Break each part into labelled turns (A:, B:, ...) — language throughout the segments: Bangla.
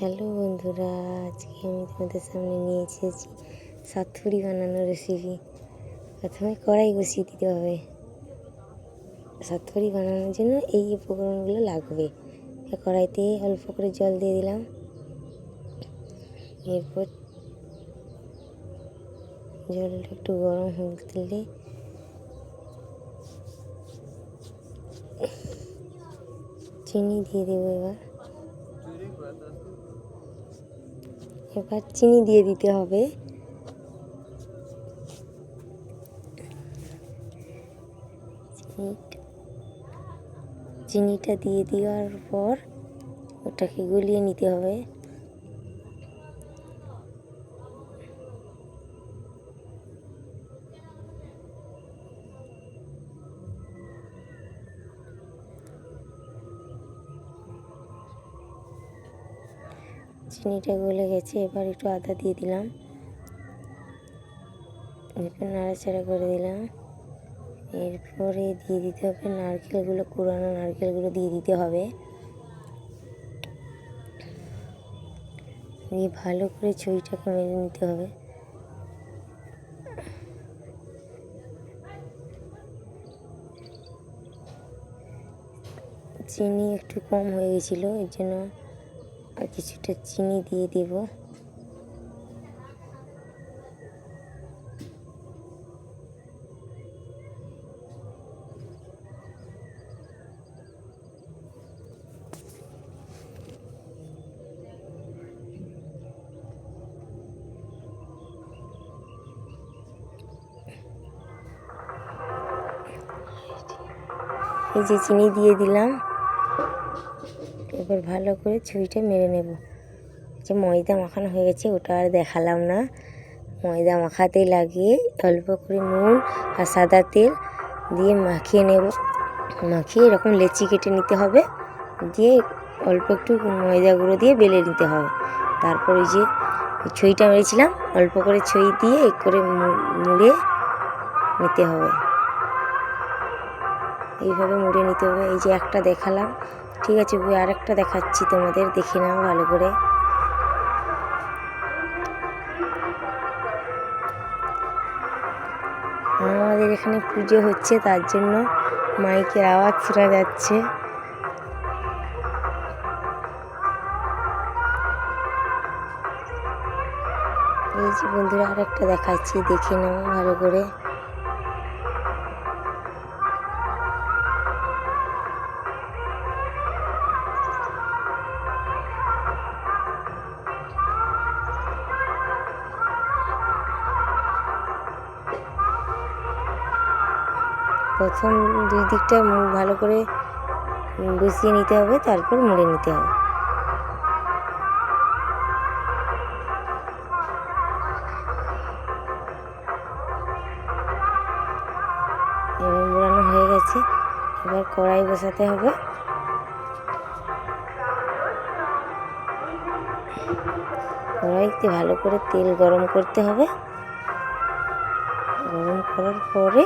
A: হ্যালো বন্ধুরা, আজকে আমি তোমাদের সামনে নিয়ে এসেছি সাতপুরি বানানোর রেসিপি প্রথমে কড়াই বসিয়ে দিতে হবে। সাতপুরি বানানোর জন্য এই উপকরণগুলো লাগবে। কড়াইতে অল্প করে জল দিয়ে দিলাম। এরপর জলটা একটু গরম হলে চিনি দিয়ে দেবো এবার। এবার চিনি দিয়ে দিতে হবে। চিনিটা দিয়ে দেওয়ার পর ওটাকে গলিয়ে নিতে হবে। চিনিটা গলে গেছে, এবার একটু আদা দিয়ে দিলাম। এরপর নাড়াচাড়া করে দিলাম। এরপরে দিয়ে দিতে হবে নারকেলগুলো কুড়ানো নারকেলগুলো দিয়ে দিতে হবে। দিয়ে ভালো করে ছইটাকে মেরে নিতে হবে। চিনি একটু কম হয়ে গেছিল, এর জন্য আর কিছুটা চিনি দিয়ে দেব। এই যে চিনি দিয়ে দিলাম। এবার ভালো করে ছুঁইটা মেরে নেব। যে ময়দা মাখানো হয়ে গেছে, ওটা আর দেখালাম না। ময়দা মাখাতে লাগিয়ে অল্প করে নুন আর সাদা তেল দিয়ে মাখিয়ে নেব। মাখিয়ে এরকম লেচি কেটে নিতে হবে, দিয়ে অল্প একটু ময়দা গুঁড়ো দিয়ে বেলে নিতে হবে। তারপর ওই যে ছইটা মেরেছিলাম, অল্প করে ছই দিয়ে এক করে মুড়ে নিতে হবে। এইভাবে মুড়ে নিতে হবে। এই যে একটা দেখালাম ঠিক আছে আর একটা দেখাচ্ছি তোমাদের, দেখে নাও ভালো করে। আমাদের এখানে পুজো হচ্ছে, তার জন্য মাইকের আওয়াজ শোনা যাচ্ছে। এই যে বন্ধুরা আর একটা দেখাচ্ছি, দেখে নাও ভালো করে। প্রথম দুই দিকটা ভালো করে বসিয়ে নিতে হবে, তারপর মুড়ে নিতে হবে। এবার মোড়ানো হয়ে গেছে, এবার কড়াই বসাতে হবে। কড়াইতে ভালো করে তেল গরম করতে হবে। গরম করার পরে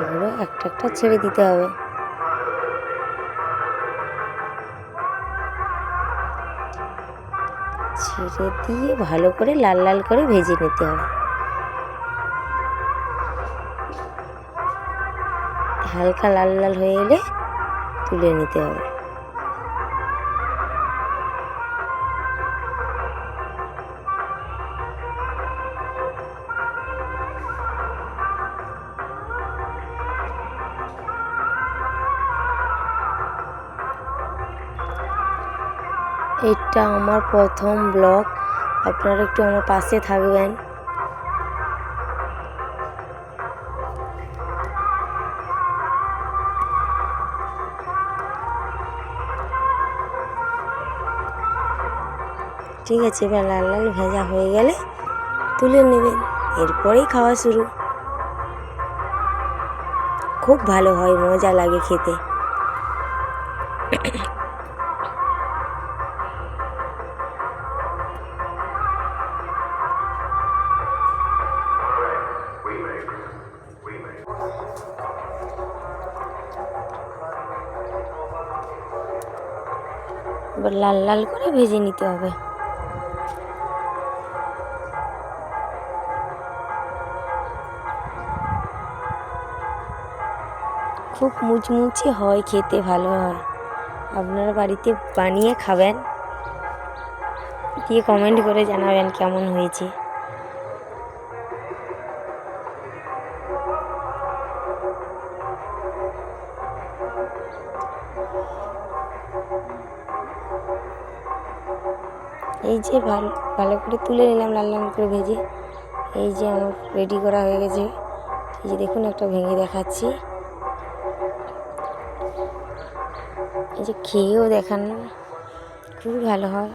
A: এগুলো একটা একটা ছেড়ে দিতে হবে। ছেড়ে দিয়ে ভালো করে লাল লাল করে ভেজে নিতে হবে। হালকা লাল লাল হয়ে এলে তুলে নিতে হবে। এটা আমার প্রথম ব্লগ। আপনারা একটু আমার পাশে থাকবেন। ঠিক আছে, এবার লাল লাল ভেজা হয়ে গেলে তুলে নেবেন। এরপরেই খাওয়া শুরু। খুব ভালো হয়, মজা লাগে খেতে। এবার লাল লাল করে ভেজে নিতে হবে। খুব মুচমুচে হয় খেতে, ভালো হয়। আপনারা বাড়িতে বানিয়ে খাবেন। দিয়ে কমেন্ট করে জানাবেন কেমন হয়েছে। এই যে ভালো ভালো করে তুলে নিলাম, লাল লাল করে ভেজে। এই যে আমার রেডি করা হয়ে গেছে। এই যে দেখুন, একটা ভেঙে দেখাচ্ছি। এই যে খেয়েও দেখান। খুবই ভালো হয়।